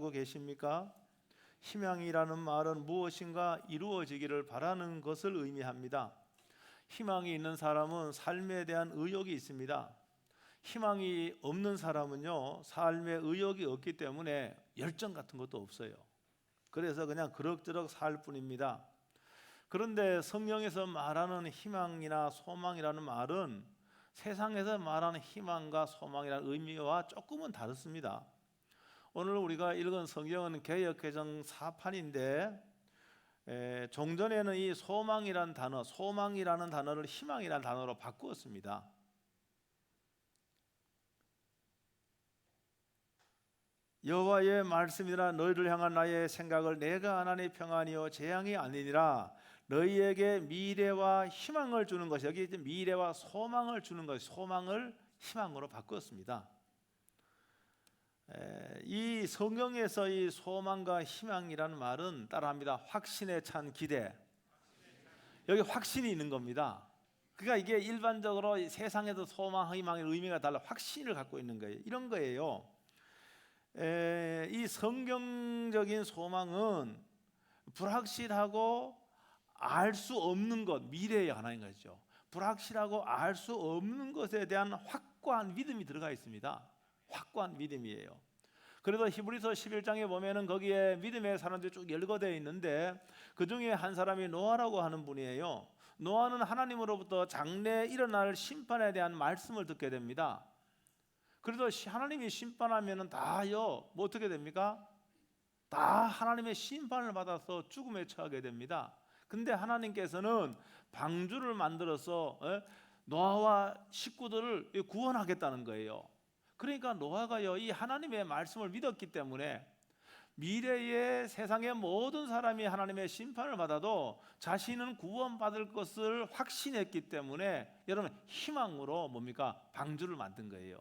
살고 계십니까? 희망이라는 말은 무엇인가 이루어지기를 바라는 것을 의미합니다. 희망이 있는 사람은 삶에 대한 의욕이 있습니다. 희망이 없는 사람은요, 삶에 의욕이 없기 때문에 열정 같은 것도 없어요. 그래서 그냥 그럭저럭 살 뿐입니다. 그런데 성경에서 말하는 희망이나 소망이라는 말은 세상에서 말하는 희망과 소망이라는 의미와 조금은 다릅니다. 오늘 우리가 읽은 성경은 개역개정 사판인데 에, 종전에는 이 소망이라는 단어, 소망이라는 단어를 희망이라는 단어로 바꾸었습니다. 여호와의 말씀이라 너희를 향한 나의 생각을 내가 하나님의 평안이요 재앙이 아니니라 너희에게 미래와 희망을 주는 것이 여기 미래와 소망을 주는 것이 소망을 희망으로 바꾸었습니다. 에, 이 성경에서 이 소망과 희망이라는 말은 따라합니다. 확신에 찬 기대. 여기 확신이 있는 겁니다. 그러니까 이게 일반적으로 세상에서 소망, 희망의 의미가 달라 확신을 갖고 있는 거예요. 이런 거예요. 에, 이 성경적인 소망은 불확실하고 알 수 없는 것, 미래의 하나인 거죠. 불확실하고 알 수 없는 것에 대한 확고한 믿음이 들어가 있습니다. 확고한 믿음이에요. 그래서 히브리서 11장에 보면은 거기에 믿음의 사람들이 쭉 열거되어 있는데 그 중에 한 사람이 노아라고 하는 분이에요. 노아는 하나님으로부터 장래 일어날 심판에 대한 말씀을 듣게 됩니다. 그래서 하나님이 심판하면은 다요 뭐 어떻게 됩니까? 다 하나님의 심판을 받아서 죽음에 처하게 됩니다. 근데 하나님께서는 방주를 만들어서 에? 노아와 식구들을 구원하겠다는 거예요. 그러니까 노아가요 이 하나님의 말씀을 믿었기 때문에 미래의 세상의 모든 사람이 하나님의 심판을 받아도 자신은 구원받을 것을 확신했기 때문에 여러분 희망으로 뭡니까 방주를 만든 거예요.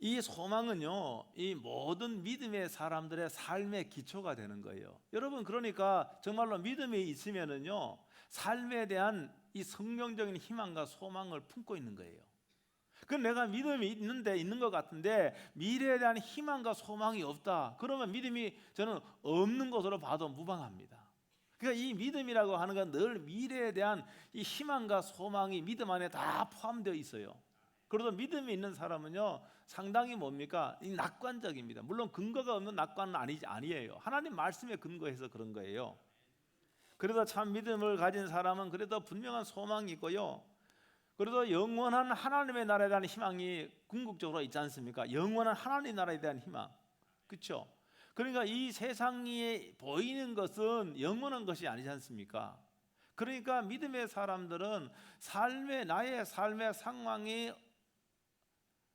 이 소망은요, 이 모든 믿음의 사람들의 삶의 기초가 되는 거예요. 여러분, 그러니까 정말로 믿음이 있으면은요, 삶에 대한 이 성경적인 희망과 소망을 품고 있는 거예요. 그 내가 믿음이 있는데 있는 것 같은데 미래에 대한 희망과 소망이 없다. 그러면 믿음이 저는 없는 것으로 봐도 무방합니다. 그러니까 이 믿음이라고 하는 건 늘 미래에 대한 이 희망과 소망이 믿음 안에 다 포함되어 있어요. 그래도 믿음이 있는 사람은요 상당히 뭡니까 이 낙관적입니다. 물론 근거가 없는 낙관은 아니 아니에요. 하나님 말씀에 근거해서 그런 거예요. 그래도 참 믿음을 가진 사람은 그래도 분명한 소망이 있고요. 그래도 영원한 하나님의 나라에 대한 희망이 궁극적으로 있지 않습니까? 영원한 하나님 나라에 대한 희망, 그렇죠? 그러니까 이 세상에 보이는 것은 영원한 것이 아니지 않습니까? 그러니까 믿음의 사람들은 삶의 나의 삶의 상황이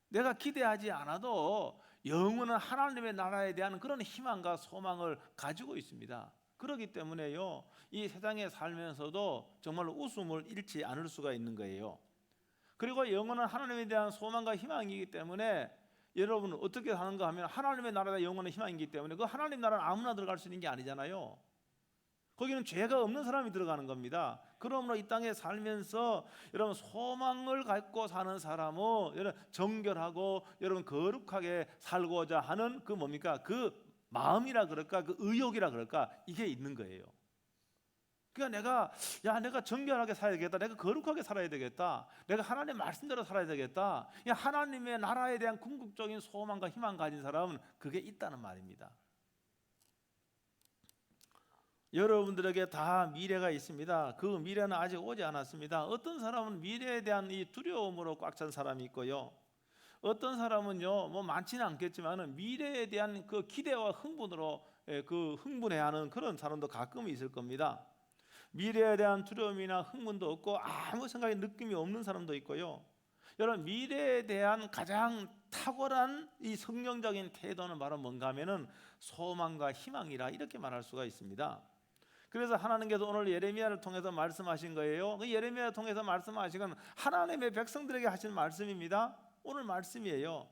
내가 기대하지 않아도 영원한 하나님의 나라에 대한 그런 희망과 소망을 가지고 있습니다. 그렇기 때문에요. 이 세상에 살면서도 정말 웃음을 잃지 않을 수가 있는 거예요. 그리고 영원한 하나님에 대한 소망과 희망이기 때문에 여러분 어떻게 하는가 하면 하나님의 나라가 영원한 희망이기 때문에 그 하나님 나라는 아무나 들어갈 수 있는 게 아니잖아요. 거기는 죄가 없는 사람이 들어가는 겁니다. 그러므로 이 땅에 살면서 여러분 소망을 갖고 사는 사람은 여러분 정결하고 여러분 거룩하게 살고자 하는 그 뭡니까? 그 마음이라 그럴까? 그 의욕이라 그럴까? 이게 있는 거예요. 그러니까 내가 야 내가 정결하게 살아야 되겠다. 내가 거룩하게 살아야 되겠다. 내가 하나님 말씀대로 살아야 되겠다. 야 하나님의 나라에 대한 궁극적인 소망과 희망 가진 사람은 그게 있다는 말입니다. 여러분들에게 다 미래가 있습니다. 그 미래는 아직 오지 않았습니다. 어떤 사람은 미래에 대한 이 두려움으로 꽉 찬 사람이 있고요. 어떤 사람은요, 뭐 많지는 않겠지만은 미래에 대한 그 기대와 흥분으로 예, 그 흥분해하는 그런 사람도 가끔 있을 겁니다. 미래에 대한 두려움이나 흥분도 없고 아무 생각이 느낌이 없는 사람도 있고요. 여러분 미래에 대한 가장 탁월한 이 성경적인 태도는 바로 뭔가 하면은 소망과 희망이라 이렇게 말할 수가 있습니다. 그래서 하나님께서 오늘 예레미야를 통해서 말씀하신 거예요. 그 예레미야를 통해서 말씀하신 건 하나님의 백성들에게 하신 말씀입니다. 오늘 말씀이에요.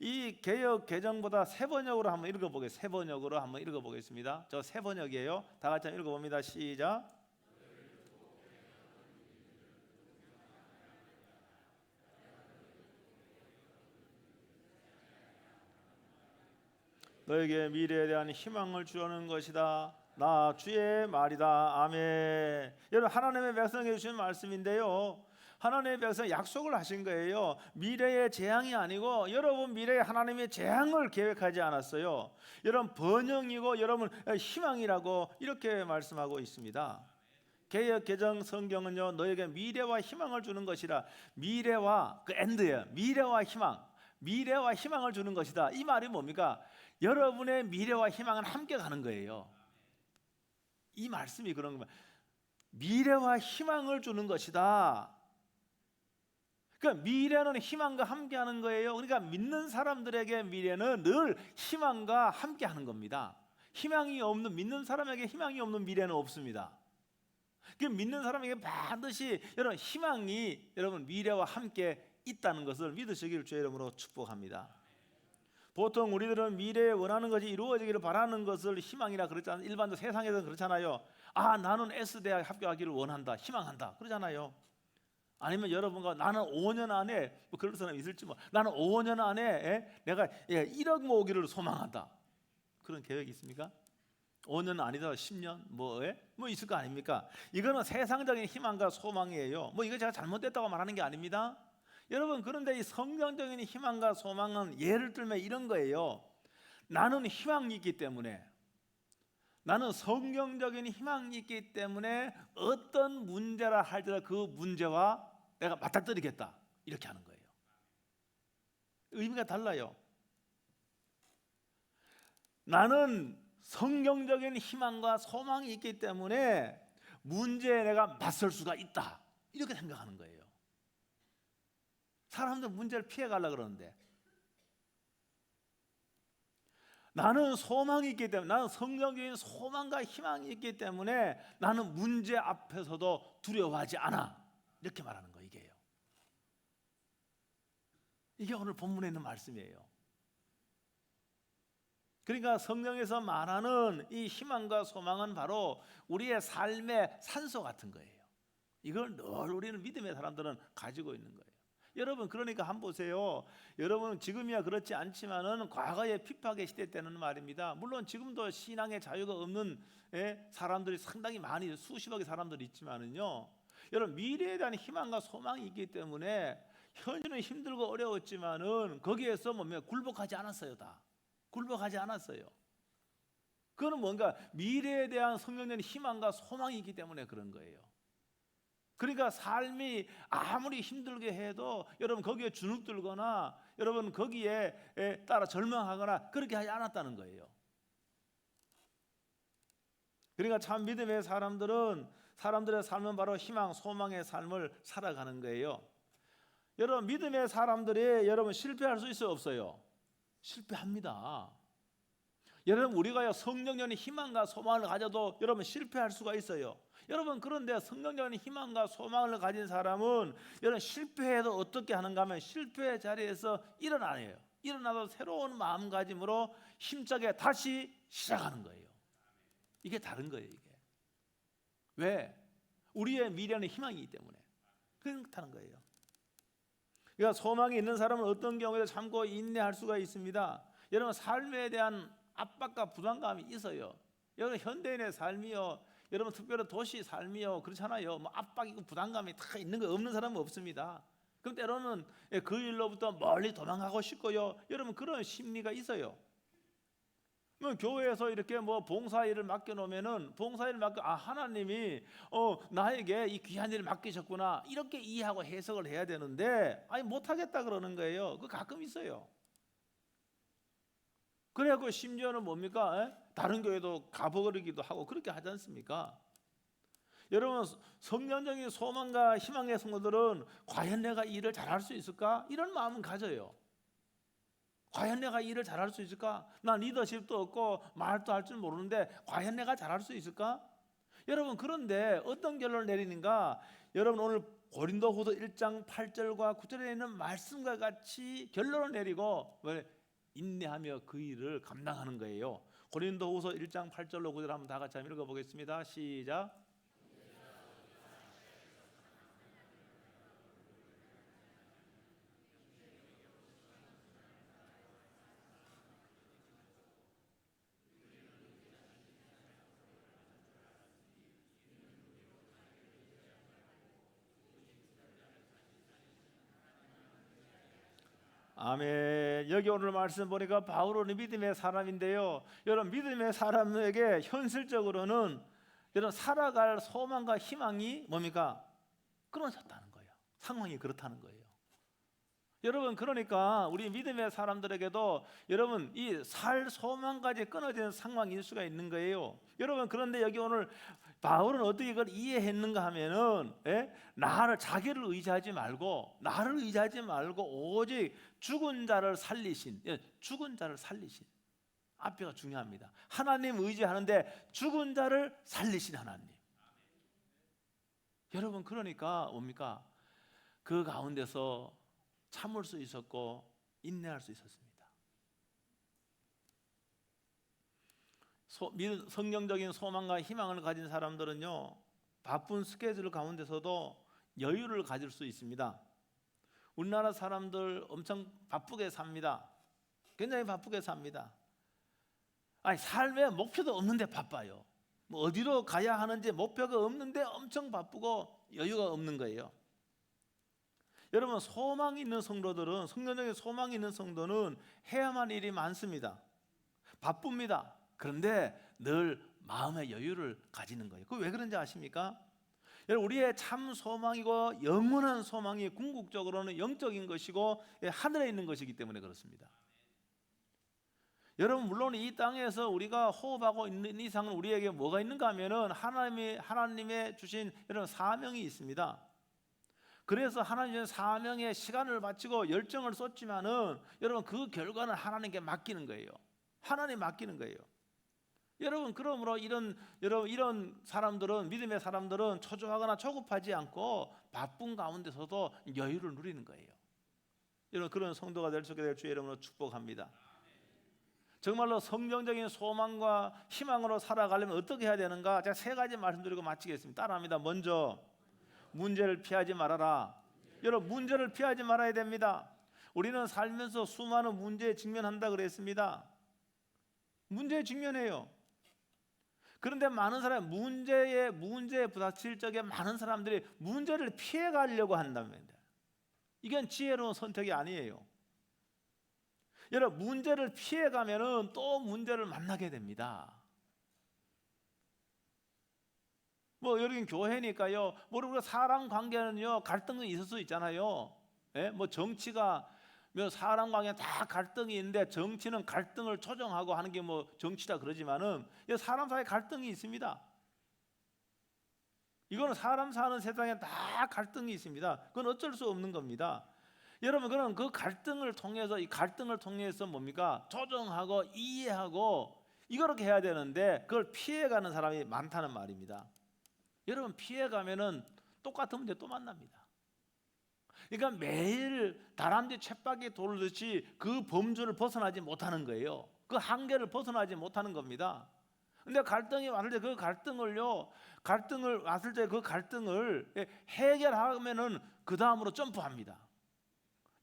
이 개혁 개정보다 세 번역으로 한번 읽어보겠습니다. 세 번역으로 한번 읽어보겠습니다. 저 세 번역이에요. 다 같이 읽어봅니다. 시작. 너에게 미래에 대한 희망을 주려는 것이다. 나 주의 말이다. 아멘. 여러분 하나님의 백성에게 주신 말씀인데요. 하나님의 백성 약속을 하신 거예요. 미래의 재앙이 아니고 여러분 미래에 하나님의 재앙을 계획하지 않았어요. 여러분 번영이고 여러분 희망이라고 이렇게 말씀하고 있습니다. 개혁 개정 성경은요 너에게 미래와 희망을 주는 것이라 미래와 그 엔드예요. 미래와 희망, 미래와 희망을 주는 것이다. 이 말이 뭡니까? 여러분의 미래와 희망은 함께 가는 거예요. 이 말씀이 그런 겁니다. 미래와 희망을 주는 것이다. 그러니까 미래는 희망과 함께하는 거예요. 그러니까 믿는 사람들에게 미래는 늘 희망과 함께하는 겁니다. 희망이 없는 믿는 사람에게 희망이 없는 미래는 없습니다. 그 믿는 사람에게 반드시 여러분 희망이 여러분 미래와 함께 있다는 것을 믿으시기를 주의 이름으로 축복합니다. 보통 우리들은 미래에 원하는 것이 이루어지기를 바라는 것을 희망이라 그러잖아요. 일반적 세상에서는 그렇잖아요. 아 나는 S 대학 합격하기를 원한다, 희망한다 그러잖아요. 아니면 여러분과 나는 5년 안에 뭐 그런 사람이 있을지 뭐 나는 5년 안에 에? 내가 예, 1억 모으기를 소망한다. 그런 계획이 있습니까? 5년 아니다 10년 뭐, 에? 뭐 있을 거 아닙니까? 이거는 세상적인 희망과 소망이에요. 뭐 이거 제가 잘못됐다고 말하는 게 아닙니다. 여러분 그런데 이 성경적인 희망과 소망은 예를 들면 이런 거예요. 나는 희망이 있기 때문에 나는 성경적인 희망이 있기 때문에 어떤 문제라 할지라도 그 문제와 내가 맞닥뜨리겠다 이렇게 하는 거예요. 의미가 달라요. 나는 성경적인 희망과 소망이 있기 때문에 문제에 내가 맞설 수가 있다 이렇게 생각하는 거예요. 사람들 문제를 피해 가려 그러는데 나는 소망이 있기 때문에 나는 성경적인 소망과 희망이 있기 때문에 나는 문제 앞에서도 두려워하지 않아 이렇게 말하는 거 이게 오늘 본문에 있는 말씀이에요. 그러니까 성경에서 말하는 이 희망과 소망은 바로 우리의 삶의 산소 같은 거예요. 이걸 늘 우리는 믿음의 사람들은 가지고 있는 거예요. 여러분 그러니까 한번 보세요. 여러분 지금이야 그렇지 않지만은 과거의 핍박의 시대 때는 말입니다. 물론 지금도 신앙의 자유가 없는 예, 사람들이 상당히 많이 수십억의 사람들이 있지만은요. 여러분 미래에 대한 희망과 소망이 있기 때문에 현실은 힘들고 어려웠지만은 거기에서 뭐 굴복하지 않았어요 다 굴복하지 않았어요. 그거는 뭔가 미래에 대한 성경적인 희망과 소망이 있기 때문에 그런 거예요. 그러니까 삶이 아무리 힘들게 해도 여러분 거기에 주눅들거나 여러분 거기에 따라 절망하거나 그렇게 하지 않았다는 거예요. 그러니까 참 믿음의 사람들은 사람들의 삶은 바로 희망, 소망의 삶을 살아가는 거예요. 여러분 믿음의 사람들이 여러분 실패할 수 있어요, 없어요? 실패합니다. 여러분 우리가 성령적인 희망과 소망을 가져도 여러분 실패할 수가 있어요. 여러분 그런데 성경적인 희망과 소망을 가진 사람은 여러분 실패해도 어떻게 하는가 하면 실패 자리에서 일어나요. 일어나서 새로운 마음가짐으로 힘차게 다시 시작하는 거예요. 이게 다른 거예요, 이게. 왜? 우리의 미래는 희망이기 때문에. 그렇다는 거예요. 그러니까 소망이 있는 사람은 어떤 경우에도 참고 인내할 수가 있습니다. 여러분 삶에 대한 압박과 부담감이 있어요. 여러분 현대인의 삶이요. 여러분 특별히 도시 삶이요. 그렇잖아요. 뭐 압박이고 부담감이 다 있는 거 없는 사람은 없습니다. 그럼 때로는 그 일로부터 멀리 도망가고 싶고요. 여러분 그런 심리가 있어요. 뭐 교회에서 이렇게 뭐 봉사 일을 맡겨 놓으면은 봉사 일을 맡겨 아 하나님이 어 나에게 이 귀한 일을 맡기셨구나 이렇게 이해하고 해석을 해야 되는데 아니 못 하겠다 그러는 거예요. 그 가끔 있어요. 그래갖고 심지어는 뭡니까? 에? 다른 교회도 가버리기도 하고 그렇게 하지 않습니까? 여러분 성년적인 소망과 희망의 성도들은 과연 내가 일을 잘할 수 있을까? 이런 마음은 가져요. 과연 내가 일을 잘할 수 있을까? 나 리더십도 없고 말도 할 줄 모르는데 과연 내가 잘할 수 있을까? 여러분 그런데 어떤 결론을 내리는가? 여러분 오늘 고린도후서 1장 8절과 9절에 있는 말씀과 같이 결론을 내리고 왜 인내하며 그 일을 감당하는 거예요. 고린도후서 1장 8절로 9절 한번 다 같이 한번 읽어 보겠습니다. 시작. 아멘. 여기 오늘 말씀 보니까 바울은 믿음의 사람인데요. 여러분 믿음의 사람에게 현실적으로는 여러분 살아갈 소망과 희망이 뭡니까? 끊어졌다는 거예요. 상황이 그렇다는 거예요. 여러분 그러니까 우리 믿음의 사람들에게도 여러분 이 살 소망까지 끊어지는 상황일 수가 있는 거예요. 여러분 그런데 여기 오늘 바울은 어떻게 이걸 이해했는가 하면은 예? 나를 자기를 의지하지 말고 나를 의지하지 말고 오직 죽은 자를 살리신 예, 죽은 자를 살리신 앞에가 중요합니다. 하나님 의지하는데 죽은 자를 살리신 하나님. 여러분 그러니까 뭡니까? 그 가운데서 참을 수 있었고 인내할 수 있었습니다. 성경적인 소망과 희망을 가진 사람들은요 바쁜 스케줄 가운데서도 여유를 가질 수 있습니다. 우리나라 사람들 엄청 바쁘게 삽니다. 굉장히 바쁘게 삽니다. 아니 삶에 목표도 없는데 바빠요. 뭐 어디로 가야 하는지 목표가 없는데 엄청 바쁘고 여유가 없는 거예요. 여러분 소망이 있는 성도들은 성경적인 소망이 있는 성도는 해야만 일이 많습니다. 바쁩니다. 그런데 늘 마음의 여유를 가지는 거예요. 그 왜 그런지 아십니까? 여러분 우리의 참 소망이고 영원한 소망이 궁극적으로는 영적인 것이고 예, 하늘에 있는 것이기 때문에 그렇습니다. 여러분 물론 이 땅에서 우리가 호흡하고 있는 이상은 우리에게 뭐가 있는가 하면은 하나님이 하나님의 주신 이런 사명이 있습니다. 그래서 하나님의 사명에 시간을 바치고 열정을 쏟지만은 여러분 그 결과는 하나님께 맡기는 거예요. 하나님 맡기는 거예요. 여러분 그러므로 이런 여러분 이런 사람들은 믿음의 사람들은 초조하거나 초급하지 않고 바쁜 가운데서도 여유를 누리는 거예요. 여러분 그런 성도가 될 수 있게 될 주의 이름으로 축복합니다. 정말로 성경적인 소망과 희망으로 살아가려면 어떻게 해야 되는가? 제가 세 가지 말씀드리고 마치겠습니다. 따라합니다. 먼저 문제를 피하지 말아라. 여러분 문제를 피하지 말아야 됩니다. 우리는 살면서 수많은 문제에 직면한다 그랬습니다. 문제에 직면해요. 그런데 많은 사람 문제에 문제에 부닥칠 적에 많은 사람들이 문제를 피해 가려고 한다면 이건 지혜로운 선택이 아니에요. 여러분 문제를 피해 가면은 또 문제를 만나게 됩니다. 뭐 여긴 교회니까요. 뭐 우리가 사람 관계는요 갈등이 있을 수 있잖아요. 예? 뭐 정치가 뭐 사람 관계 다 갈등이 있는데 정치는 갈등을 조정하고 하는 게 뭐 정치다 그러지만은 이 사람 사이 갈등이 있습니다. 이거는 사람 사는 세상에 다 갈등이 있습니다. 그건 어쩔 수 없는 겁니다. 여러분 그럼 그 갈등을 통해서 이 갈등을 통해서 뭡니까 조정하고 이해하고 이렇게 해야 되는데 그걸 피해가는 사람이 많다는 말입니다. 여러분 피해가면은 똑같은 문제 또 만납니다. 그러니까 매일 다람쥐 쳇바퀴 돌듯이 그 범주를 벗어나지 못하는 거예요. 그 한계를 벗어나지 못하는 겁니다. 근데 갈등이 왔을 때 그 갈등을요, 갈등을 왔을 때 그 갈등을 해결하면은 그 다음으로 점프합니다.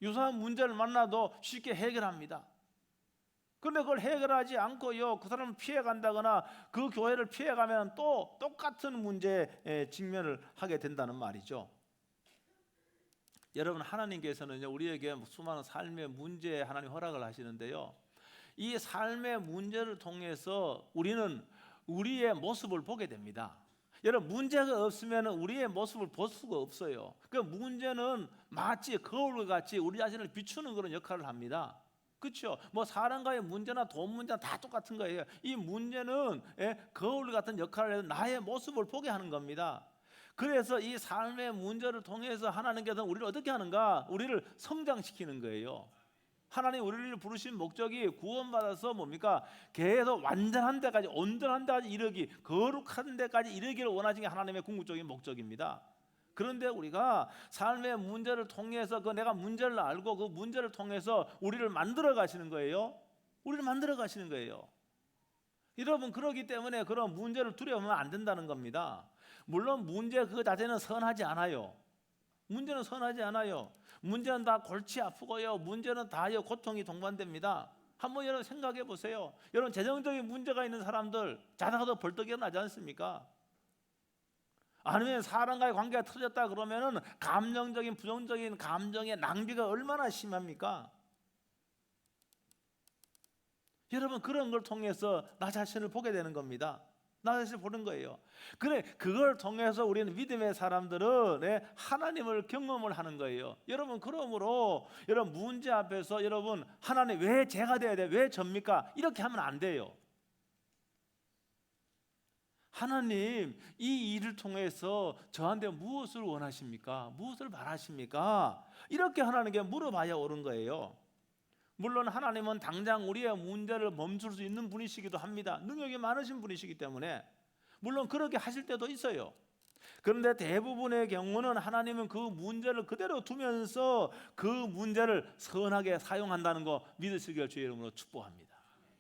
유사한 문제를 만나도 쉽게 해결합니다. 그런데 그걸 해결하지 않고요, 그 사람을 피해 간다거나 그 교회를 피해 가면 또 똑같은 문제에 직면을 하게 된다는 말이죠. 여러분 하나님께서는 우리에게 수많은 삶의 문제에 하나님 허락을 하시는데요. 이 삶의 문제를 통해서 우리는 우리의 모습을 보게 됩니다. 여러분 문제가 없으면 우리의 모습을 볼 수가 없어요. 그 문제는 마치 거울 같이 우리 자신을 비추는 그런 역할을 합니다. 그렇죠? 뭐 사람과의 문제나 돈 문제나 다 똑같은 거예요. 이 문제는 예, 거울 같은 역할을 해서 나의 모습을 보게 하는 겁니다. 그래서 이 삶의 문제를 통해서 하나님께서 우리를 어떻게 하는가? 우리를 성장시키는 거예요. 하나님 우리를 부르신 목적이 구원받아서 뭡니까? 계속 완전한 데까지 온전한 데까지 이르기, 거룩한 데까지 이르기를 원하시는 게 하나님의 궁극적인 목적입니다. 그런데 우리가 삶의 문제를 통해서 그 내가 문제를 알고 그 문제를 통해서 우리를 만들어 가시는 거예요. 우리를 만들어 가시는 거예요. 여러분 그러기 때문에 그런 문제를 두려워하면 안 된다는 겁니다. 물론 문제 그 자체는 선하지 않아요. 문제는 선하지 않아요. 문제는 다 골치 아프고요. 문제는 다요 고통이 동반됩니다. 한번 여러분 생각해 보세요. 여러분 재정적인 문제가 있는 사람들 자다가도 벌떡 일어나지 않습니까? 아니면 사람과의 관계가 터졌다 그러면은 감정적인 부정적인 감정의 낭비가 얼마나 심합니까? 여러분 그런 걸 통해서 나 자신을 보게 되는 겁니다. 나 자신을 보는 거예요. 그래 그걸 통해서 우리는 믿음의 사람들은 예, 하나님을 경험을 하는 거예요. 여러분 그러므로 여러분 문제 앞에서 여러분 하나님 왜 제가 돼야 돼? 왜 접니까? 이렇게 하면 안 돼요. 하나님 이 일을 통해서 저한테 무엇을 원하십니까? 무엇을 바라십니까? 이렇게 하나님께 물어봐야 옳은 거예요. 물론 하나님은 당장 우리의 문제를 멈출 수 있는 분이시기도 합니다. 능력이 많으신 분이시기 때문에 물론 그렇게 하실 때도 있어요. 그런데 대부분의 경우는 하나님은 그 문제를 그대로 두면서 그 문제를 선하게 사용한다는 거 믿으시길 주의 이름으로 축복합니다.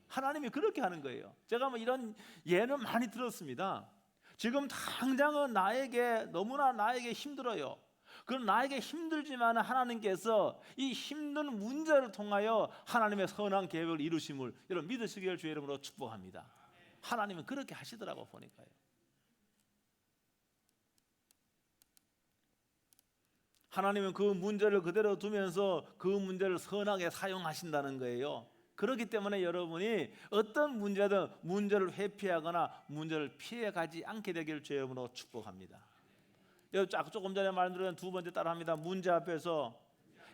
하나님이 그렇게 하는 거예요. 제가 뭐 이런 예는 많이 들었습니다. 지금 당장은 나에게 너무나 나에게 힘들어요. 그럼 나에게 힘들지만 하나님께서 이 힘든 문제를 통하여 하나님의 선한 계획을 이루심을 여러분 믿으시길 주의 이름으로 축복합니다. 하나님은 그렇게 하시더라고 보니까요. 하나님은 그 문제를 그대로 두면서 그 문제를 선하게 사용하신다는 거예요. 그렇기 때문에 여러분이 어떤 문제든 문제를 회피하거나 문제를 피해가지 않게 되기를 주의 이름으로 축복합니다. 조금 전에 말씀드린 두 번째 따라합니다. 문제 앞에서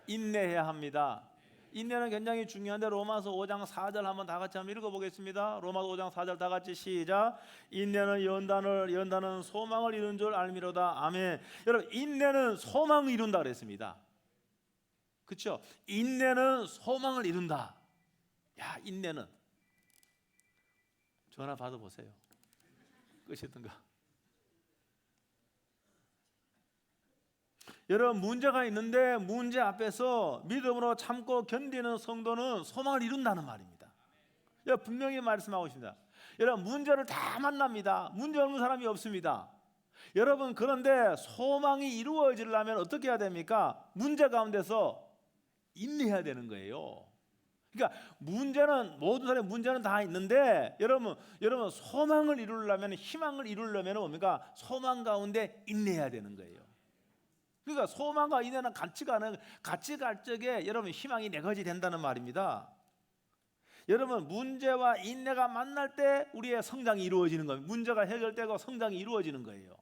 인내해야 합니다. 인내는 굉장히 중요한데 로마서 5장 4절 한번 다 같이 한번 읽어보겠습니다. 로마서 5장 4절 다 같이 시작. 인내는 연단을 연단은 소망을 이룬 줄 알미로다. 아멘. 여러분 인내는 소망을 이룬다 그랬습니다. 그렇죠? 인내는 소망을 이룬다. 야 인내는 전화 받아 보세요. 끝이던가. 여러분 문제가 있는데 문제 앞에서 믿음으로 참고 견디는 성도는 소망을 이룬다는 말입니다. 여러분 분명히 말씀하고 있습니다. 여러분 문제를 다 만납니다. 문제 없는 사람이 없습니다. 여러분 그런데 소망이 이루어지려면 어떻게 해야 됩니까? 문제 가운데서 인내해야 되는 거예요. 그러니까 문제는 모든 사람의 문제는 다 있는데 여러분 여러분 소망을 이루려면 희망을 이루려면 뭡니까? 소망 가운데 인내해야 되는 거예요. 그러니까 소망과 인내는 같이 가는 같이 갈 적에 여러분 희망이 네 가지 된다는 말입니다. 여러분 문제와 인내가 만날 때 우리의 성장이 이루어지는 겁니다. 문제가 해결되고 성장이 이루어지는 거예요.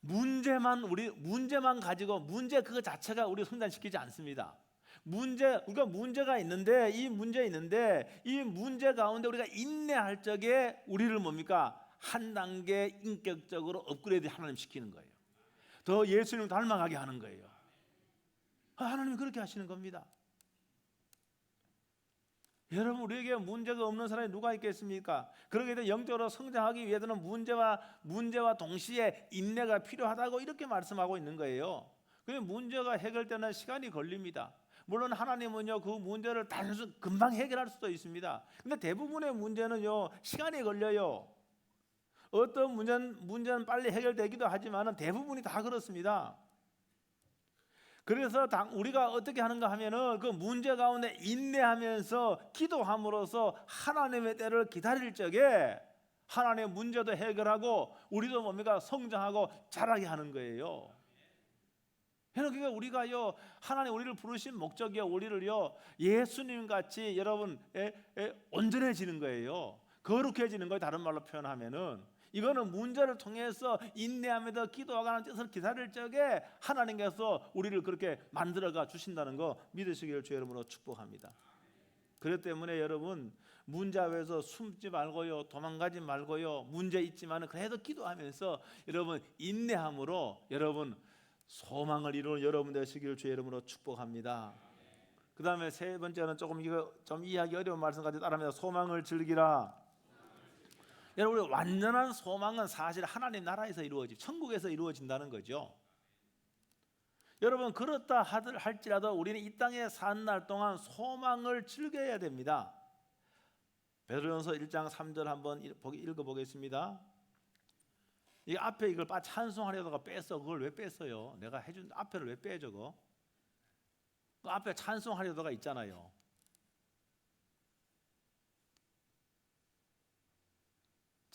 문제만 우리 문제만 가지고 문제 그 자체가 우리 성장시키지 않습니다. 문제 우리가 문제가 있는데 이 문제 있는데 이 문제 가운데 우리가 인내할 적에 우리를 뭡니까 한 단계 인격적으로 업그레이드 하나님 시키는 거예요. 더 예수님 닮아가게 하는 거예요. 아, 하나님 그렇게 하시는 겁니다. 여러분 우리에게 문제가 없는 사람이 누가 있겠습니까? 그러게 되면 영적으로 성장하기 위해서는 문제와 문제와 동시에 인내가 필요하다고 이렇게 말씀하고 있는 거예요. 그 문제가 해결되는 시간이 걸립니다. 물론 하나님은요 그 문제를 단순 금방 해결할 수도 있습니다. 근데 대부분의 문제는요 시간이 걸려요. 어떤 문제는 문제는 빨리 해결되기도 하지만은 대부분이 다 그렇습니다. 그래서 우리가 어떻게 하는가 하면은 그 문제 가운데 인내하면서 기도함으로써 하나님의 때를 기다릴 적에 하나님의 문제도 해결하고 우리도 뭡니까 성장하고 자라게 하는 거예요. 그러니까 우리가요 하나님 우리를 부르신 목적이요 우리를요 예수님 같이 여러분 에, 에, 온전해지는 거예요. 거룩해지는 거예요. 다른 말로 표현하면은 이거는 문제를 통해서 인내하면서 기도하는 뜻을 기다릴 적에 하나님께서 우리를 그렇게 만들어가 주신다는 거 믿으시기를 주의 이름으로 축복합니다. 그렇기 때문에 여러분 문제 앞에서 숨지 말고요 도망가지 말고요 문제 있지만 그래도 기도하면서 여러분 인내함으로 여러분 소망을 이루는 여러분 되시기를 주의 이름으로 축복합니다. 그 다음에 세 번째는 조금 이거 좀 이해하기 어려운 말씀까지 따라합니다. 소망을 즐기라. 여러분 완전한 소망은 사실 하나님 나라에서 이루어지 천국에서 이루어진다는 거죠. 여러분 그렇다 할지라도 우리는 이 땅에 산 날 동안 소망을 즐겨야 됩니다. 베드로전서 1장 3절 한번 읽어 보겠습니다. 이 앞에 이걸 빠 찬송하려다가 뺐어. 그걸 왜 뺐어요? 내가 해준 앞에를 왜 빼 저거? 그 앞에 찬송하려다가 있잖아요.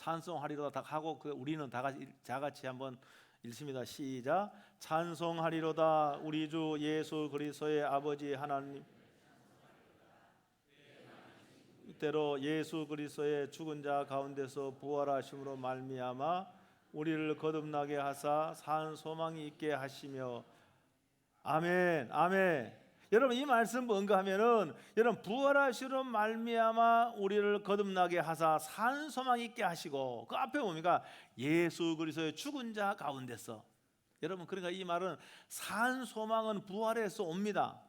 찬송하리로다 하고 그 우리는 다 같이 다 같이 한번 읽습니다. 시작. 찬송하리로다 우리 주 예수 그리스도의 아버지 하나님 때로 예수 그리스도의 죽은 자 가운데서 부활하심으로 말미암아 우리를 거듭나게 하사 산 소망이 있게 하시며 아멘 아멘 여러분 이 말씀 뭔가 하면은 여러분 부활하시로 말미암아 우리를 거듭나게 하사 산 소망 있게 하시고 그 앞에 뭡니까 예수 그리스도의 죽은 자 가운데서 여러분 그러니까 이 말은 산 소망은 부활에서 옵니다.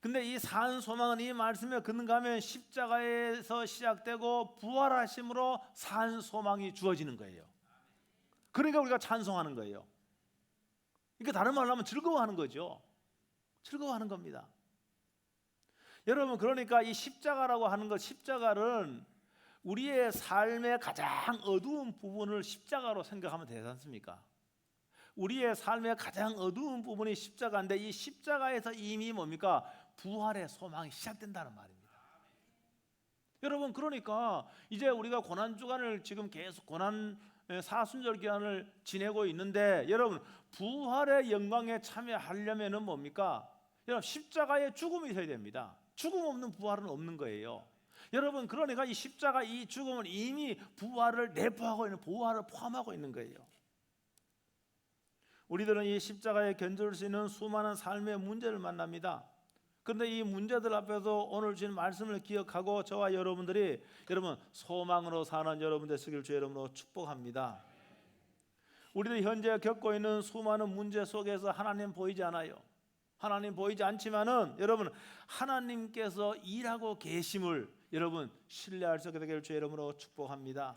근데 이 산 소망은 이 말씀에 그는가 하면 십자가에서 시작되고 부활하심으로 산 소망이 주어지는 거예요. 그러니까 우리가 찬송하는 거예요. 그러니까 다른 말로 하면 즐거워하는 거죠. 즐거워하는 겁니다. 여러분 그러니까 이 십자가라고 하는 것 십자가는 우리의 삶의 가장 어두운 부분을 십자가로 생각하면 되지 않습니까? 우리의 삶의 가장 어두운 부분이 십자가인데 이 십자가에서 이미 뭡니까? 부활의 소망이 시작된다는 말입니다. 여러분 그러니까 이제 우리가 고난 주간을 지금 계속 고난 사순절 기간을 지내고 있는데 여러분 부활의 영광에 참여하려면은 뭡니까? 여러분 십자가의 죽음이 있어야 됩니다. 죽음 없는 부활은 없는 거예요. 여러분 그러니까 이 십자가 이 죽음은 이미 부활을 내포하고 있는 부활을 포함하고 있는 거예요. 우리들은 이 십자가에 견줄 수 있는 수많은 삶의 문제를 만납니다. 그런데 이 문제들 앞에서 오늘 주신 말씀을 기억하고 저와 여러분들이 여러분 소망으로 사는 여러분 되시길 주 여러분으로 축복합니다. 우리들이 현재 겪고 있는 수많은 문제 속에서 하나님 보이지 않아요. 하나님 보이지 않지만은 여러분 하나님께서 일하고 계심을 여러분 신뢰할 수 있게 되기를 주 여러분으로 축복합니다.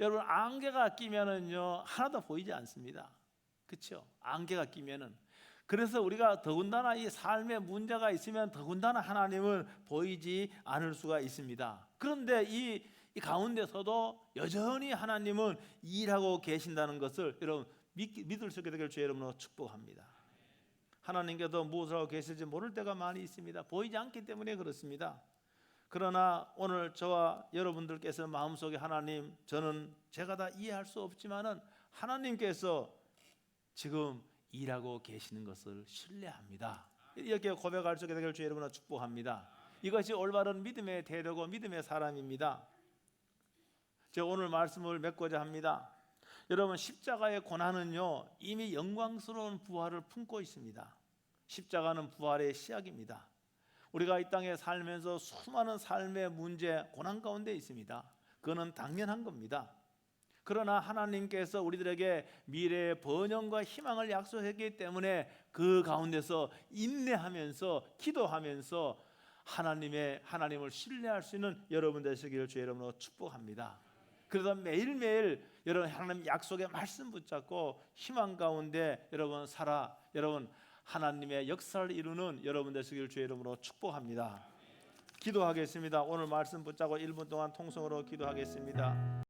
여러분 안개가 끼면은요 하나도 보이지 않습니다. 그렇죠? 안개가 끼면은 그래서 우리가 더군다나 이 삶에 문제가 있으면 더군다나 하나님은 보이지 않을 수가 있습니다. 그런데 이, 이 가운데서도 여전히 하나님은 일하고 계신다는 것을 여러분 믿, 믿을 수 있게 되길 주 여러분으로 축복합니다. 하나님께서 무엇을 하고 계실지 모를 때가 많이 있습니다. 보이지 않기 때문에 그렇습니다. 그러나 오늘 저와 여러분들께서 마음속에 하나님 저는 제가 다 이해할 수 없지만은 하나님께서 지금 일하고 계시는 것을 신뢰합니다. 이렇게 고백할 수 있게 되길 주 여러분을 축복합니다. 이것이 올바른 믿음의 태도고 믿음의 사람입니다. 제가 오늘 말씀을 맺고자 합니다. 여러분 십자가의 고난은요 이미 영광스러운 부활을 품고 있습니다. 십자가는 부활의 시작입니다. 우리가 이 땅에 살면서 수많은 삶의 문제, 고난 가운데 있습니다. 그거는 당연한 겁니다. 그러나 하나님께서 우리들에게 미래의 번영과 희망을 약속했기 때문에 그 가운데서 인내하면서 기도하면서 하나님의 하나님을 신뢰할 수 있는 여러분 되시기를 주의 이름으로 축복합니다. 그래서 매일매일 여러분 하나님 약속의 말씀 붙잡고 희망 가운데 여러분 살아 여러분 하나님의 역사를 이루는 여러분 되시기를 주의 이름으로 축복합니다. 기도하겠습니다. 오늘 말씀 붙잡고 1분 동안 통성으로 기도하겠습니다.